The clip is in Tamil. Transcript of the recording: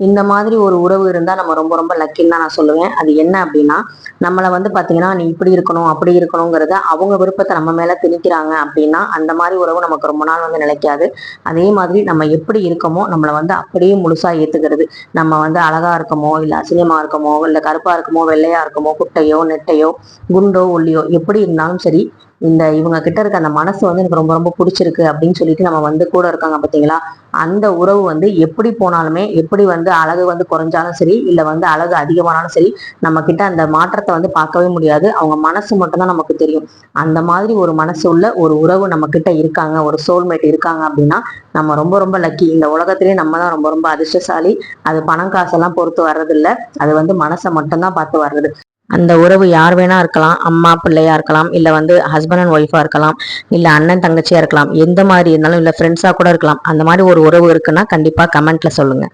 இந்த மாதிரி ஒரு உறவு இருந்தால் நம்ம ரொம்ப ரொம்ப லக்கின்னு தான் நான் சொல்லுவேன். அது என்ன அப்படின்னா நம்மளை வந்து பார்த்தீங்கன்னா நீ இப்படி இருக்கணும் அப்படி இருக்கணுங்கிறத அவங்க விருப்பத்தை நம்ம மேலே திணிக்கிறாங்க அப்படின்னா அந்த மாதிரி உறவு நமக்கு ரொம்ப நாள் வந்து நிலைக்காது. அதே மாதிரி நம்ம எப்படி இருக்கோமோ நம்மளை வந்து அப்படியே முழுசாக ஏற்றுக்கிறது நம்ம வந்து அழகா இருக்கமோ இல்லை அசிங்கமாக இருக்கமோ இல்லை கருப்பா இருக்கமோ வெள்ளையா இருக்கமோ குட்டையோ நெட்டையோ குண்டோ ஒல்லியோ எப்படி இருந்தாலும் சரி இந்த இவங்க கிட்ட இருக்க அந்த மனசு வந்து எனக்கு ரொம்ப ரொம்ப பிடிச்சிருக்கு அப்படின்னு சொல்லிட்டு நம்ம வந்து கூட இருக்காங்க பார்த்தீங்களா அந்த உறவு வந்து எப்படி போனாலுமே எப்படி வந்து அழகு வந்து குறைஞ்சாலும் சரி இல்லை வந்து அழகு அதிகமானாலும் சரி நம்ம கிட்ட அந்த மாற்றத்தை வந்து பார்க்கவே முடியாது. அவங்க மனசு மட்டும்தான் நமக்கு தெரியும். அந்த மாதிரி ஒரு மனசு உள்ள ஒரு உறவு நம்ம கிட்ட இருக்காங்க ஒரு சோல்மேட் இருக்காங்க அப்படின்னா நம்ம ரொம்ப ரொம்ப லக்கி இந்த உலகத்திலேயே நம்ம தான் ரொம்ப ரொம்ப அதிர்ஷ்டசாலி. அது பணம் காசெல்லாம் பொறுத்து வர்றதில்ல. அது வந்து மனசை மட்டும்தான் பார்த்து வர்றது. அந்த உறவு யார் வேணா இருக்கலாம் அம்மா பிள்ளையா இருக்கலாம் இல்ல வந்து ஹஸ்பண்ட் அண்ட் ஒய்ஃபா இருக்கலாம் இல்ல அண்ணன் தங்கச்சியா இருக்கலாம் எந்த மாதிரி இருந்தாலும் இல்ல ஃப்ரெண்ட்ஸா கூட இருக்கலாம். அந்த மாதிரி ஒரு உறவு இருக்குன்னா கண்டிப்பா கமெண்ட்ல சொல்லுங்க.